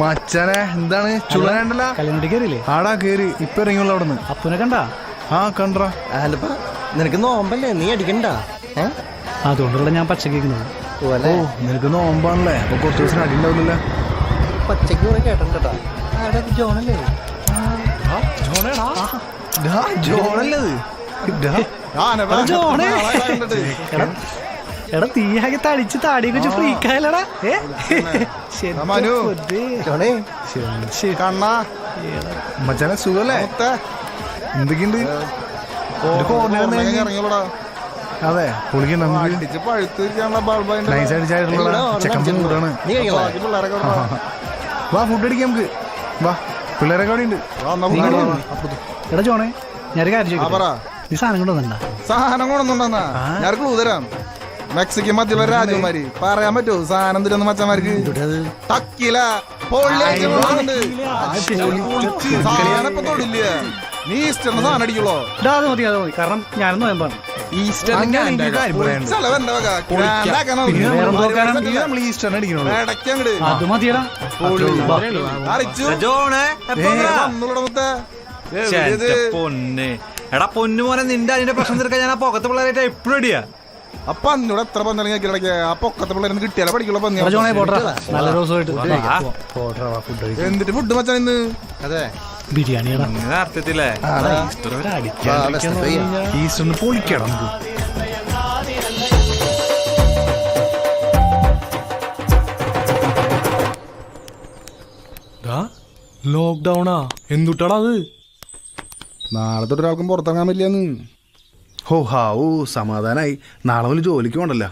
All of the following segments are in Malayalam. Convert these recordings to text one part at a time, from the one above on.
മച്ചാനെ എന്താണ്? ചുള്ളനല്ല കല്യാണത്തിൽ കയറിയില്ലേ ആടാ കേറി. ഇപ്പൊ ഇറങ്ങിയുള്ള അവിടെ നിന്ന് അപ്പുനെ കണ്ടാ? ആ കണ്ടാ അല്ലപ്പ നിനക്ക് നോമ്പല്ലേ? നീ അടിക്കണ്ട? അതുകൊണ്ടുള്ള ഞാൻ പച്ചക്കുന്നത് പോലെ ഓ നിനക്ക് നോമ്പാണല്ലേ? അപ്പൊ കുറച്ച് ദിവസം അടിണ്ടാവില്ലല്ലേ പച്ചക്ക് കുറെ കേട്ടോ ജോണല്ലേ? ജോണല്ലേ ജോണല്ലേ. എടാ തീയാകെ തളിച്ച് താടിയൊക്കെ വെച്ച് ഫ്രീക്കായല്ലടാ മച്ചാനെ സുഖല്ലേ? എന്തൊക്കെയുണ്ട്? അതെ നൈസ് അടിച്ചായിട്ടുള്ള ചെക്കൻ കൂടാണ് നീ കഴിക്കണോ? വാ ഫുഡ് അടിക്കാം നമുക്ക്. വാ പിള്ളേരൊക്കെ അവിടെ ഉണ്ട്. നീ എടാ ജോണേ ഞാനൊരു കാര്യം ആ, പറ. ചോദിക്കട്ടെ? നീ സാധനം കൊണ്ടുവന്നണ്ടാ സാധനം കൊണ്ടൊന്നുണ്ടെന്നാ ഞാൻ ക്ലൂ തരാം. മെക്സിക്കൻ മധ്യയുള്ള രാജകുമാരി. പറയാൻ പറ്റുമോ? സാധനം തരുന്ന മച്ചന്മാർക്ക്? തക്കില. തൊടില്ല. നീ ഈസ്റ്ററിന് സാധനം അടിക്കുള്ളോ ഇടാ അത് മതി അത് മതി. കാരണം അത് മതിയടാ. പൊന്ന് എടാ പൊന്നു. മോനെ നിന്റെ അതിന്റെ പ്രശ്നം തീർക്കാൻ ഞാൻ ആ പോക്കത്തെ പിള്ളേരായിട്ട് എപ്പോഴും അടിയാ. അപ്പൊ അന്നോട് എത്ര പന്തലും കിടക്കുക അപ്പൊ പൊക്കത്തെ പിള്ളേരെ കിട്ടിയാലേ? പഠിക്കുള്ള പന്നി എന്നിട്ട് ഫുഡ് മച്ചാൻ ഇന്ന്? അതെ. ബിരിയാണി അർത്ഥത്തില്ലേ ഈസ്റ്ററിന് പൊളിക്കണം നമുക്ക് ലോക്ക്ഡൌണാ എന്തുട്ടാടാ അത്? നാളെ തൊട്ടൊരാൾക്കും പുറത്തിറങ്ങാൻ പറ്റില്ലെന്ന്. ഹോ ഹാവൂ സമാധാനായി. നാളെ മുതൽ ജോലിക്ക് പോണ്ടല്ല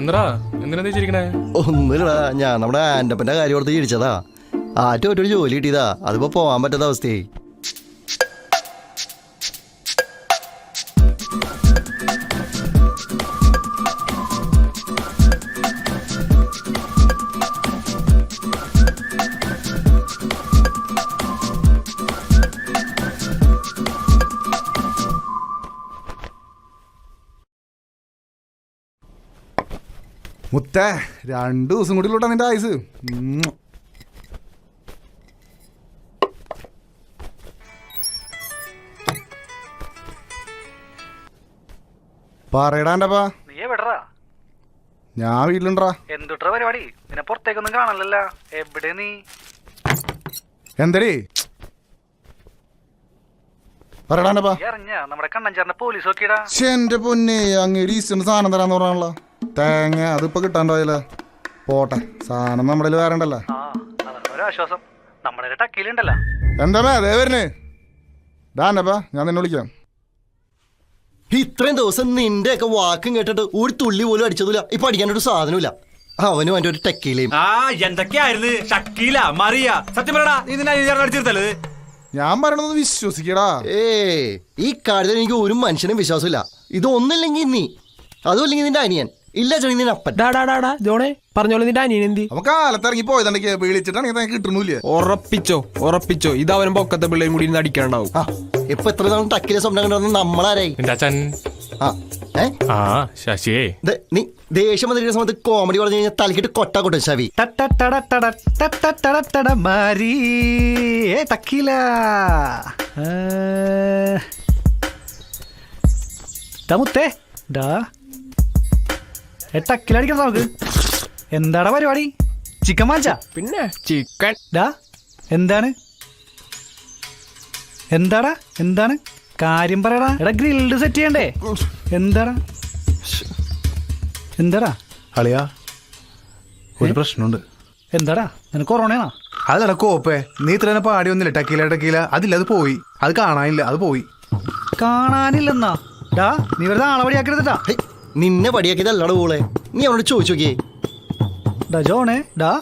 എന്താ എന്തിനാ ചിരിക്കണേ? ഒന്നുമില്ലടാ ഞാൻ നമ്മുടെ ആൻഡപ്പന്റെ കാര്യം ഓർത്ത് ചിരിച്ചതാ. ആറ്റം ജോലി കിട്ടിയതാ. അതിപ്പോ പോവാൻ പറ്റാത്ത അവസ്ഥയായി. മുത്തേ രണ്ടു ദിവസം കൂടി ഉള്ളൂട്ടാ നിന്റെ ആയുസ്. പറയടാന്റെപ്പാ നീ ഞാൻ വീട്ടിലുണ്ടാ എന്തുട്ര പരിപാടി? നിന്നെ പുറത്തേക്കൊന്നും കാണാനല്ല എവിടെ നീ? എന്തടി? പറയടാ എന്റെപ്പാ ഇറങ്ങ നമ്മുടെ കണ്ണഞ്ചാറിന്റെ പോലീസ് നോക്കിയടാ. ശ്ശെ, എന്റെ പൊന്നെ ഈസ്റ്ററിന് സാധനം തരാന്ന് പറഞ്ഞാണല്ലോ. തേങ്ങ അതിപ്പോ കിട്ടാണ്ടായല്ലേ പോട്ടെ സാധനം നമ്മുടെ വേറെ ഉണ്ടല്ലോ ആ ഒരു ആശ്വാസം. നമ്മുടെ ടക്കിലുണ്ടല്ലോ എന്താ അതേ വരുന്നേ. ഡാനപ്പാ ഞാൻ നിന്നെ വിളിക്കാം. ഇത്രയും ദിവസം നിന്റെ ഒക്കെ വാക്കും കേട്ടിട്ട് ഒരു തുള്ളി പോലും അടിച്ചതില്ല ഇപ്പൊ അടിക്കാനൊരു സാധനമില്ല അവനും അവന്റെ ഒരു ടെക്കിയിലേയും ആ എന്തൊക്കെയായിരുന്നു? ഷക്കീല മറിയ. സത്യം പറയടാ നീ നിന്നെ അടിച്ചിരുത്തല്ലേ? ഞാൻ പറയണത് വിശ്വസിക്കടാ. ഏ ഈ കാര്യത്തിൽ എനിക്ക് ഒരു മനുഷ്യനും വിശ്വാസമില്ല. ഇത് ഒന്നില്ലെങ്കിൽ നീ അതുമല്ലെങ്കിൽ നിന്റെ അനിയൻ. ഇല്ല ജോണി നിന്റെ അപ്പൻ ഡാ ഡാ ഡാ ഡാ ജോണേ പറഞ്ഞോളൂ നിന്റെ അനിയൻ എന്തി അപ്പൊ കാലത്തിറങ്ങി പോയതാണെങ്കിൽ വിളിച്ചിട്ടാണെങ്കിൽ കിട്ടണില്ല ഉറപ്പിച്ചോ ഉറപ്പിച്ചോ ഇത് അവനും പൊക്കത്തെ പിള്ളേരും കൂടി ഇരുന്ന് അടിക്കാനുണ്ടാവും ആ ഇപ്പൊ എത്ര തവണ ടക്കിലെ സ്വപ്നം കണ്ടെന്ന് നമ്മളാരായി നിന്റെ അച്ഛൻ ആ ഏ ആ ശശിയേ ദേ, നീ ദേഷ്യം വന്നിരിക്കുന്ന സമയത്ത് കോമഡി പറഞ്ഞു കഴിഞ്ഞാൽ തലക്കിട്ട് കൊട്ട കൊട്ടും ശവി മാരി ഏ ടക്കില മുത്തേ ഡാ ടക്കിലടിക്കണം നമുക്ക്. എന്താടാ പരിപാടി? ചിക്കൻ മാഞ്ചാ പിന്നെ ചിക്കൻ. ഡാ എന്താണ്? എന്താടാ? എന്താണ്? കാര്യം പറയടാ. എടാ ഗ്രിൽഡ് സെറ്റ് ചെയ്യണ്ടേ? എന്താടാ? എന്താടാ? അളിയാ ഒരു പ്രശ്നമുണ്ട്. എന്താടാ? നിനക്ക് കൊറോണയാണോ? അതല്ല കോപ്പേ. നീ ഇത്ര തന്നെ പാടി ഒന്നില്ല ടക്കീല ടക്കീല. അതില്ല അത് പോയി. അത് കാണാനില്ല അത് പോയി. കാണാനില്ലെന്നാ? ഡാ നീ വെറുതെ ആളവടിയാക്കരുതട്ടാ ഹേയ്, നിന്നെ പടിയാക്കിയതല്ലട പോളെ നീ അവനോട് ചോദിച്ചു നോക്കിയേ. ഡാ ജോണേ ഡാ.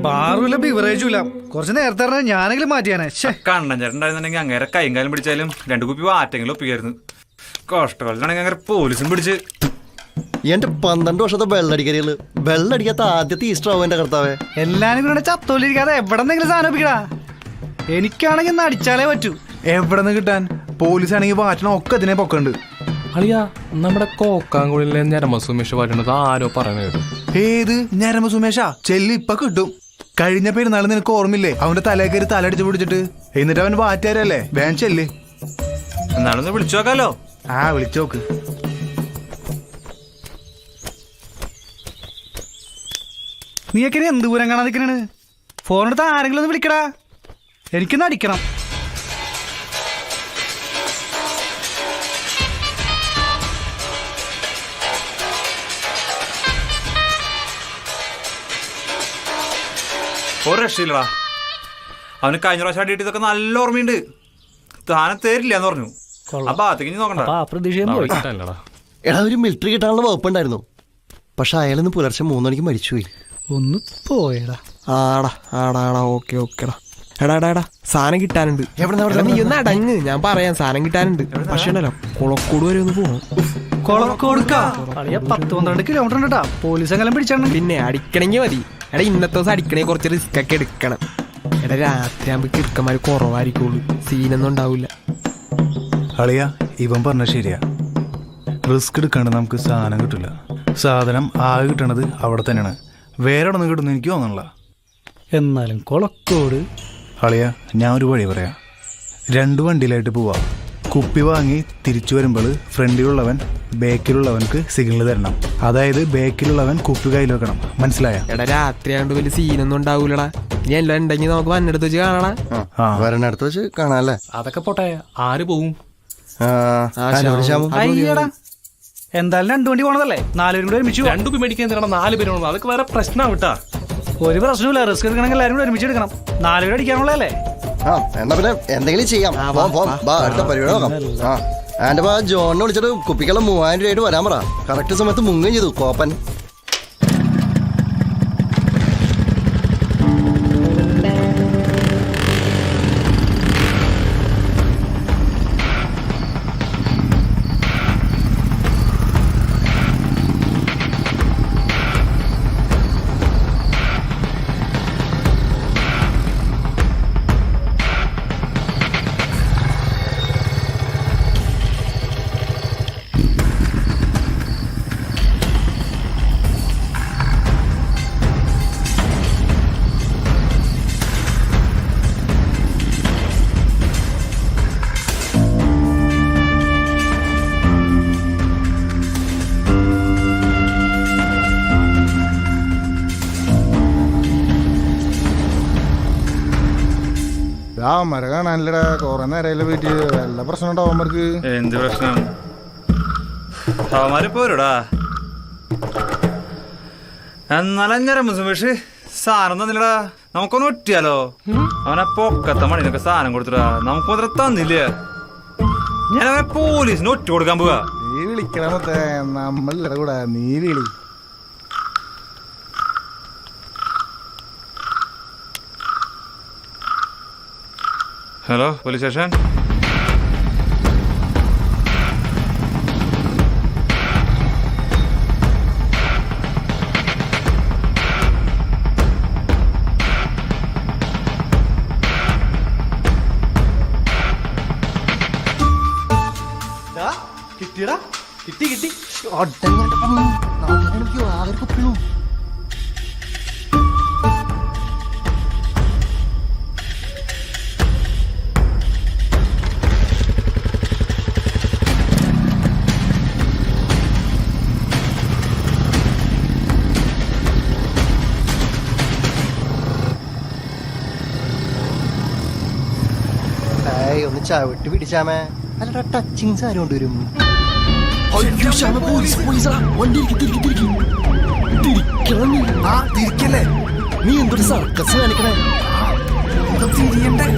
ബാറുമില്ല ബിവറേജുല കുറച്ച് നേരത്തെ പറഞ്ഞാൽ ഞാനെങ്കിലും മാറ്റിയാനെ. കണ്ണൻ ചേട്ടനുണ്ടായിരുന്നുണ്ടെങ്കിൽ അങ്ങേരെ കൈയും കാലും പിടിച്ചാലും രണ്ടു കുപ്പി വാറ്റെങ്കിലും ഒപ്പിക്കായിരുന്നു. കഷ്ടകാലത്താണെങ്കിൽ അങ്ങനെ പോലീസും പിടിച്ച്. എന്റെ പന്ത്രണ്ട് വർഷത്തെ വെള്ളടിക്കരികൾ. വെള്ളടിക്കാത്ത ആദ്യത്തെ ഈസ്റ്റർ ആവും എന്റെ കർത്താവേ. എല്ലാരും കൂടെ ചത്തോലിരിക്കാതെ എവിടെ നിന്നെങ്കിലും സാധനം ഒപ്പിക്കടാ. എനിക്കാണെങ്കിൽ നടിച്ചാലേ അടിച്ചാലേ പറ്റൂ. എവിടെ നിന്ന് കിട്ടാൻ? പോലീസ് ആണെങ്കിൽ വാറ്റണം ഒക്കെ അതിനെ പൊക്കണ്ട്. അളിയാ നമ്മുടെ കോക്കാങ്കുളിലെ ഞരമസുമേഷ് വരുന്നത് ആരോ പറഞ്ഞു കേട്ടു. ഏത് ഞരമ സുമേഷാ? ചെല്ലി ഇപ്പൊ കിട്ടും. കഴിഞ്ഞ പെരുന്നാൾ നിനക്ക് ഓർമ്മില്ലേ അവന്റെ തലേ കയറി തലടിച്ച് പിടിച്ചിട്ട്. എന്നിട്ട് അവൻ വാറ്റാരല്ലേ വേൻ ചെല്ല്. എന്നാലൊന്ന് വിളിച്ചു നോക്കാലോ ആ വിളിച്ചോക്ക്. നീയൊക്കെ ഇനി എന്ത് പൂരം കാണാൻ നിൽക്കണേണ് ഫോണെടുത്ത് ആരെങ്കിലും ഒന്ന് വിളിക്കടാ. എനിക്കൊന്ന് അടിക്കണം. ഒരു രക്ഷയില്ലടാ അവന് കഴിഞ്ഞ പ്രാവശ്യം അടിയിട്ട് ഇതൊക്കെ നല്ല ഓർമ്മയുണ്ട്. താനെ തരില്ല എന്ന് പറഞ്ഞു ആ ഭാഗത്തേക്ക് ഇനി നോക്കണ്ട. എടാ ഒരു മിലിറ്ററി കിട്ടാനുള്ള വകുപ്പുണ്ടായിരുന്നു. പക്ഷെ അയാളിന്ന് പുലർച്ചെ മൂന്നണിക്ക് മരിച്ചുപോയി ഒന്ന് പോയടാ. ആടാ ആടാ ആടാ ഓക്കെ ഓക്കെടാ. എടാ എടാ എടാ സാധനം കിട്ടാനുണ്ട്. നീ ഒന്ന് അടങ്ങ്. ഞാൻ പറയാം സാധനം കിട്ടാനുണ്ട്. പക്ഷേ ഉണ്ടല്ലോ കുളക്കൂട് വരെ ഒന്ന് പോകണം കുളക്കോട് കളിയ പത്ത് പന്ത്രണ്ട് കിലോമീറ്റർ ഉണ്ട് കേട്ടാ പോലീസ് എങ്ങനെ പിടിച്ചാണ് പിന്നെ അടിക്കണമെങ്കിൽ മതി. എടാ ഇന്നത്തെ ദിവസം അടിക്കണേ കുറച്ച് റിസ്ക് ഒക്കെ എടുക്കണം. എടാ രാത്രി ആകുമ്പോ കിറുക്കന്മാർ കുറവായിരിക്കുള്ളൂ. സീനൊന്നും ഉണ്ടാവില്ല അളിയ ഇവൻ പറഞ്ഞ ശരിയാ. റിസ്ക് എടുക്കാണ്ട് നമുക്ക് സാധനം കിട്ടില്ല സാധനം ആകെ കിട്ടണത് അവിടെ തന്നെയാണ്. വേറെ ഒന്നും കിട്ടുന്നു എനിക്ക് തോന്നണില്ല. എന്നാലും കൊളക്കോട്. അളിയ ഞാൻ ഒരു വഴി പറയാം. രണ്ട് വണ്ടിയിലായിട്ട് പോവാം. കുപ്പി വാങ്ങി തിരിച്ചു വരുമ്പോൾ ഫ്രണ്ടിലുള്ളവൻ ബാക്കിലുള്ളവൻക്ക് സിഗ്നൽ തരണം. അതായത് ബേക്കിലുള്ളവൻ കുപ്പി കയ്യിൽ വെക്കണം. മനസ്സിലായ? എടാ രാത്രി ആയതുകൊണ്ട് വലിയ സീനൊന്നും ഉണ്ടാവൂലടാ. ഇനി എല്ലാം ഉണ്ടെങ്കിൽ നമുക്ക് വന്നെടുത്ത് വെച്ച് കാണടാ. ആ വരണടുത്ത് വെച്ച് കാണാല്ലേ അതൊക്കെ പോട്ടെ ആര് പോവും? അയ്യടാ. എന്തായാലും രണ്ടു വണ്ടി പോണതല്ലേ? നാലുപേരും കൂടെ ഒരുമിച്ച് പോവാം. രണ്ടു മേടിക്കാൻ തരണം നാല് പേരും അതൊക്കെ വേറെ പ്രശ്നം വിട്ടാ ഒരു പ്രശ്നമില്ല റിസ്ക് എടുക്കണമെങ്കിൽ എല്ലാവരും കൂടെ ഒരുമിച്ച് എടുക്കണം. നാലുപേരും അടിക്കാനുള്ളതല്ലേ? ആ എന്നാ പിന്നെ എന്തെങ്കിലും ചെയ്യാം. പോം, പോം. ബാ അടുത്ത പരിപാടി നോക്കാം. ആ. ബാ ജോണിനെ വിളിച്ചിട്ട് കുപ്പിക്കുള്ള മൂവായിരം രൂപയായിട്ട് വരാൻ പറ. കറക്റ്റ് സമയത്ത് മുങ്ങുകയും ചെയ്തു കോപ്പൻ. ആ മര കാണാനില്ലടാ കൊറേ നേരം വീട്ടിൽ വല്ല പ്രശ്നം ഉണ്ടോ അവന്മാർക്ക്? എന്ത് പ്രശ്നം? അവന്മാര് പോരടാ. എന്നാലഞ്ഞര ഞരമ്പ് സുമേഷ് സാധനം തന്നില്ലടാ. നമുക്കൊന്ന് ഒറ്റിയാലോ അവനെ പൊക്കത്തെ മണിനൊക്കെ സാധനം കൊടുത്തിടാ നമുക്ക് മാത്രം തന്നില്ല? ഞാൻ അവനെ പോലീസിന് ഒറ്റ കൊടുക്കാൻ പോവാ. നീ വിളിക്കണമത്തെ നമ്മളിലൂടെ നമ്മളില്ലട കൂടെ നീ വിളി. ഹലോ പോലീസ് സ്റ്റേഷൻ ഏയ് ഒന്ന് ചവിട്ടി പിടിച്ചാമേ. അല്ലടാ ടച്ചിങ് ആരും കൊണ്ടുവരും നീ എന്തൊരു സർക്കസ് കാണിക്കണേ?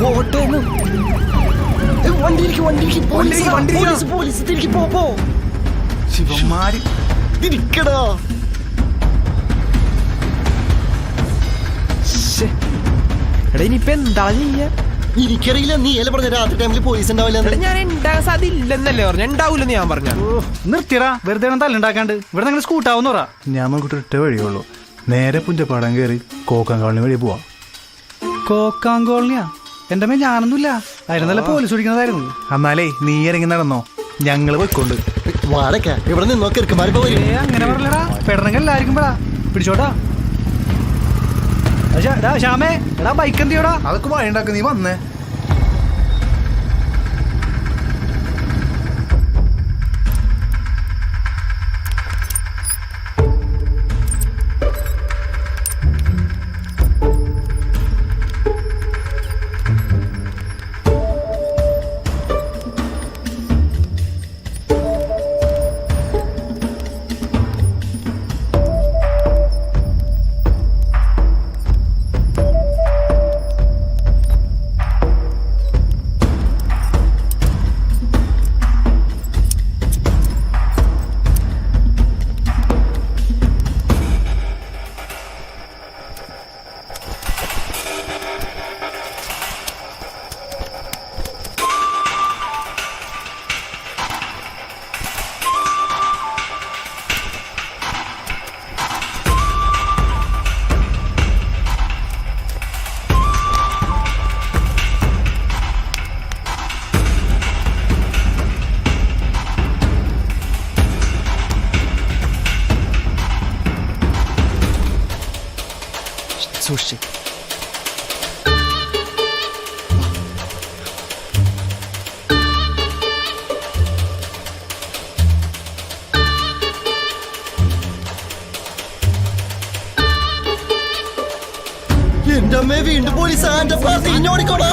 ഓട്ടോന്ന് വണ്ടി ഇരിക്കും വണ്ടി ഇരിക്കും പോലീസ്. Police police. തിരിക്കി പോ പോ. ശിവന്മാര്. തിരിക്കടാ. എടാ ഇനിയിപ്പൊ എന്താ ചെയ്യാ? എനിക്കറിയില്ല നീ അല്ലേ പറഞ്ഞ? രാത്രി ടൈമിൽ പോലീസ് ഉണ്ടാവില്ല ഞാൻ ഉണ്ടാകാൻ സാധ്യത ഇല്ലെന്നല്ലേ പറഞ്ഞു ഉണ്ടാവൂലെന്ന് ഞാൻ പറഞ്ഞു. നിർത്തിടാ നിർത്തിയടാ. വെറുതെ തല്ലുണ്ടാക്കാണ്ട്. ഇവിടെ നിങ്ങൾ സ്കൂട്ടാവുന്ന പറ. ഞാൻ ഒറ്റ വഴിയുള്ളൂ നേരെ പുഞ്ചപ്പാടം കയറി കോക്കാൻ കോളനി വഴി പോവാം. കോക്കാങ്കോളിനിയാ എന്റെ മേ ഞാനൊന്നുമില്ല. അതിന് നല്ല പോലീസ് ഓടിക്കുന്നതായിരുന്നു? എന്നാലേ നീ ഇറങ്ങി നടന്നോ? ഞങ്ങൾ പോയിക്കൊണ്ട്. വാടക്ക ഇവിടെ നിന്നോ? കിറുക്കന്മാരിപ്പോ വരും. ഏ അങ്ങനെ പറഞ്ഞാ പെടണെങ്കിൽ എല്ലാവർക്കും പെടാ. പിടിച്ചോട്ടാ. ശ്യാമേ എടാ ബൈക്ക് എന്ത് ചെയ്യടാ അതൊക്കെ വഴിണ്ടാക്ക നീ വന്നേ. പാർട്ടി ഇഞ്ഞോടിക്കോടാ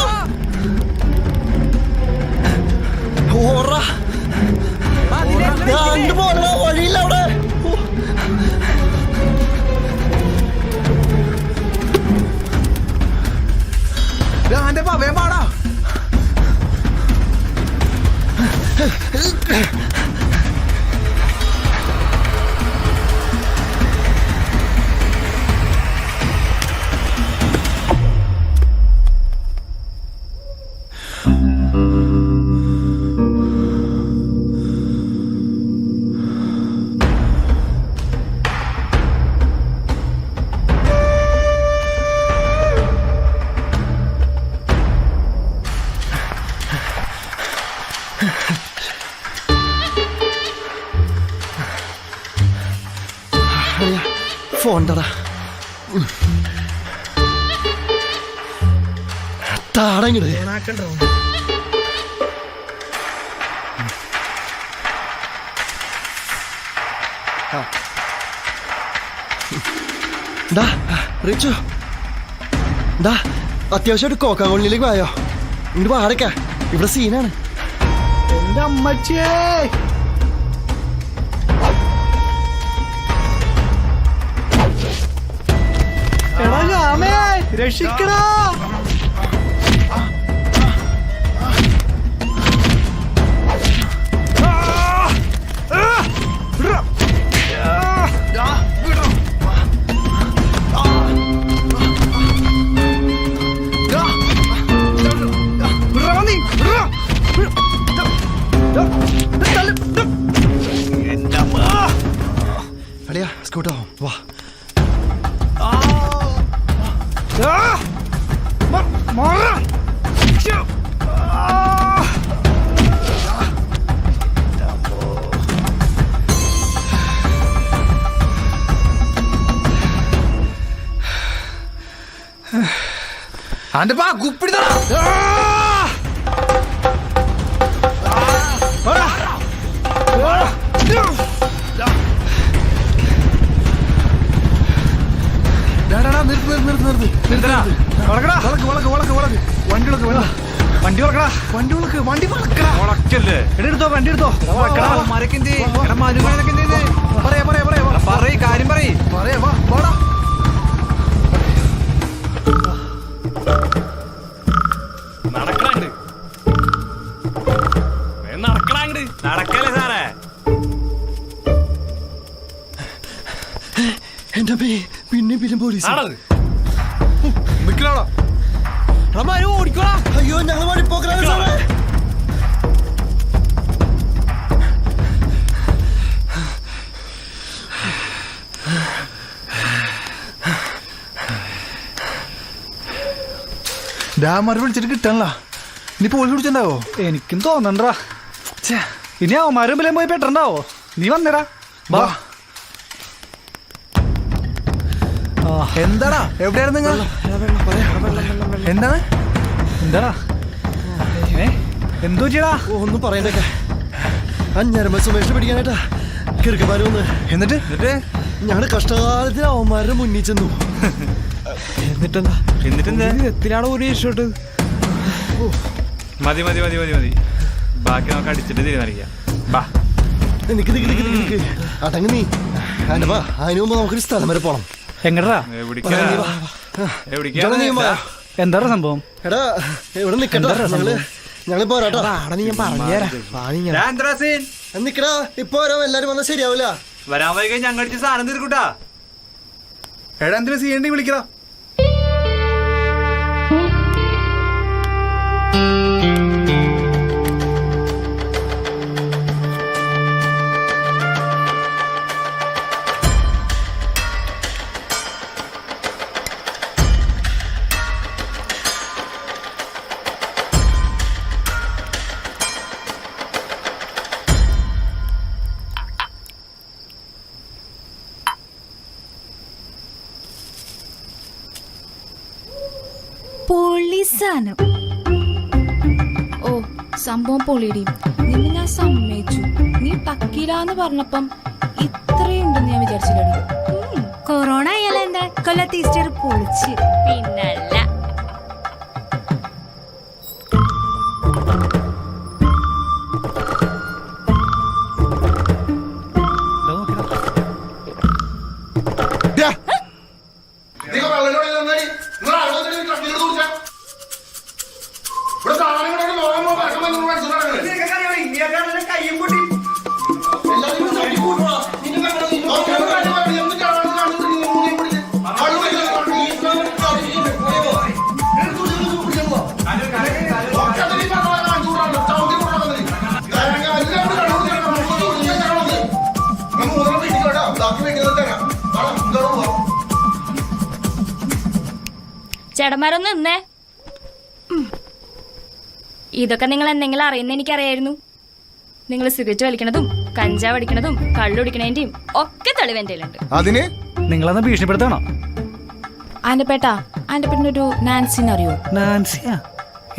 താടങ്ങിട് ഡാ റിച്ചു. ഡാ അത്യാവശ്യമായിട്ട് കോക്കാകോളിലേക്ക് വായോ ഇങ്ങോട്ട് പാടക്ക ഇവിടെ സീനാണ്. എന്റെ അമ്മച്ചേ. എടാ അളിയാ സ്കൂട്ടോ വാ ആന്റെ പാ കുപ്പിടി വണ്ടി വളക്ക് വേണ്ട വണ്ടി വളക്കടാ. വണ്ടി വളക്ക് വണ്ടി വളക്കടാ. ഉളക്കല്ലേ എടാ എടുത്തോ വണ്ടി എടുത്തോ. എടാ, അവന്മാരൊക്കെ എന്ത്? എടാ, മരുമകനൊക്കെ എന്ത്? പറയാ പറയാ പറയാ കാര്യം പറയ്. പറയാ വാ വാടാ. നടക്കണാണ്ട് നടക്കണാണ്ട് നടക്കല്ലേ സാറേ? എന്റെ പിന്നെ പിന്നെ പോലീസ്. ആണത്. നിക്കലാടാ ഓടിക്കോളാ അയ്യോ ഞങ്ങൾ വഴിപ്പോക്കലാണ് സാറേ. ഡാമർ വിളിച്ചിട്ട് കിട്ടണല്ല. നീ പോലീസ് പിടിച്ചിട്ടുണ്ടാവോ എനിക്കും തോന്നണ്ടാ. ഇനി അവന്മാരും പോയി പെട്ടുണ്ടാവോ? നീ വന്നേടാ. വാ. എന്താടാ? എവിടെയായിരുന്നു നിങ്ങൾ? എന്താണ്? എന്താടാ? എന്തോ ചെയ്യടാ? ഒന്നും പറയണ്ടേക്ക ഞരമ്പ സുമേഷ് പിടിക്കാനായിട്ടാ കിറുക്കന്മാര് എന്നിട്ട്? എന്നിട്ട്? ഞങ്ങൾ കഷ്ടകാലത്തിൽ അവന്മാരുടെ മുന്നിൽ ചെന്നു. എന്നിട്ടെന്താ? എന്നിട്ടെന്താ? എത്തിലാണ് ഒരു ഇഷ്ടോട്ട് മതി മതി മതി മതി മതി. ബാക്കി നമുക്ക് അടിച്ചിട്ട് തീരുമാനിക്കാം. ബാ. നിക്ക് നിക്ക് നിക്ക് അടങ്ങ് നീ. ആന്റെ വാ. അതിനു മുമ്പ് നമുക്കൊരു സ്ഥലം വരെ പോണം. എങ്ങടാ. എന്താടാ സംഭവം? എടാ ഇവിടെ നിക്കണ്ട ഞങ്ങൾ ഞങ്ങൾ പോരാട്ടോ ആടെ നീ ഞാൻ പറഞ്ഞുതരാം. നിക്കടാ. ഇപ്പൊ വരാം. എല്ലാരും വന്നാ ശരിയാവൂല. വരാൻ വൈകി ഞങ്ങൾ സാധനം തീർക്കൂട്ടാ. എടാ എന്തിനാ സി എൻ വിളിക്കടാ. സംഭവം പൊളിയടി. നിന്നെ ഞാൻ സമ്മതിച്ചു. നീ ടക്കിലാന്ന് പറഞ്ഞപ്പം ഇത്രയുണ്ടെന്ന് ഞാൻ വിചാരിച്ചില്ലടി. കൊറോണ ആയാലും എന്താ കൊല്ലത്ത് ഈസ്റ്റർ പൊളിച്ച്. പിന്നല്ല. ചേട്ടന്മാരൊന്ന് നിന്നേ? ഇതൊക്കെ നിങ്ങൾ എന്തെങ്കിലും അറിയുന്ന എനിക്കറിയായിരുന്നു. നിങ്ങൾ സിഗരറ്റ് വലിക്കണതും കഞ്ചാവ് അടിക്കണതും കള്ളുടിക്കണേന്റെയും ഒക്കെ തെളിവ് എന്റെ കയ്യിലുണ്ട്. അതിന്? നിങ്ങളന്ന് ഭീഷണിപ്പെടുത്താണോ? ആന്റെ പേട്ടാ ആന്റെ പെണ്ണൊരു നാൻസിന്ന് അറിയോ? നാൻസിയാ?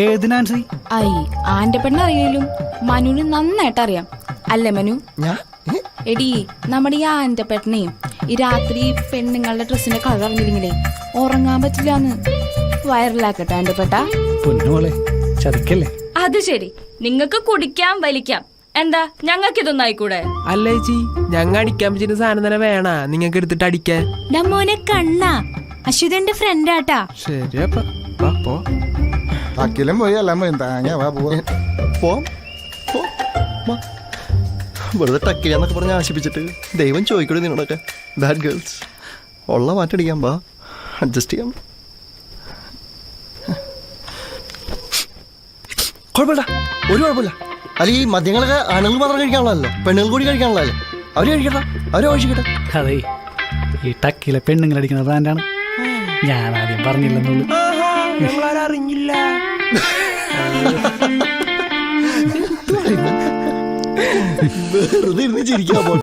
ഏത് നാൻസി? ഐ ആന്റെ പെണ്ണ അറിയലും മനുവിന് നന്നായിട്ട് അറിയാം. അല്ലേ മനു? എടി നമ്മുടെ ഈ ആന്റെ പെട്ടനെയും ഈ രാത്രി പെണ്ണുങ്ങളുടെ ഡ്രസ്സിന്റെ കളർ അറിഞ്ഞില്ലെങ്കിലേ ഉറങ്ങാൻ പറ്റില്ലാന്ന്. വൈറലാക്കട്ടെ എന്റെ പെട്ട. പൊന്നുമോളെ ചതിക്കല്ലേ? അത് ശരി. നിങ്ങൾക്ക് കുടിക്കാം വലിക്കാം. എന്താ ഞങ്ങൾക്ക് ഇതൊന്നും ആയിക്കൂടെ? അല്ല ചേച്ചി ഞങ്ങൾ അടിക്കാൻ പറ്റുന്ന സാധനം തന്നെ വേണ. നിങ്ങൾക്ക് എടുത്തിട്ട് അടിക്കാൻ. മോനെ കണ്ണാ. അശ്വതന്റെ ഫ്രണ്ട് ആട്ടാ. വാ, പോ. അക്കിലും പോയി എല്ലാം പോയി. താങ്ങ വാ പോവാ. പോ. വാ. വെറുതെ ടക്കിലെന്നൊക്കെ പറഞ്ഞ് ആശിപ്പിച്ചിട്ട് ദൈവം ചോദിക്കണേ നിന്നോടൊക്കെ. ദാറ്റ് ഗേൾസ് ഉള്ള മാറ്റടിക്കാൻ പാ അഡ്ജസ്റ്റ് ചെയ്യാം. കുഴപ്പമില്ല. ഒരു കുഴപ്പമില്ല. അല്ല ഈ മദ്യങ്ങളൊക്കെ ആണുങ്ങൾ മാത്രം കഴിക്കാനുള്ളതല്ലോ. പെണ്ണുങ്ങൾ കൂടി കഴിക്കാനുള്ളതല്ലേ? അവർ കഴിക്കട്ടെ. അവരെ കഴിക്കട്ടെ അതെ ഈ ടക്കിലെ പെണ്ണുങ്ങൾ അടിക്കുന്ന ബ്രാൻഡാണ്. ഞാൻ ആദ്യം പറഞ്ഞില്ലെന്നുള്ളൂ ഞങ്ങളാരറിഞ്ഞില്ല വെറുതെ ഇരുന്ന് ചിരിക്കാൻ പോ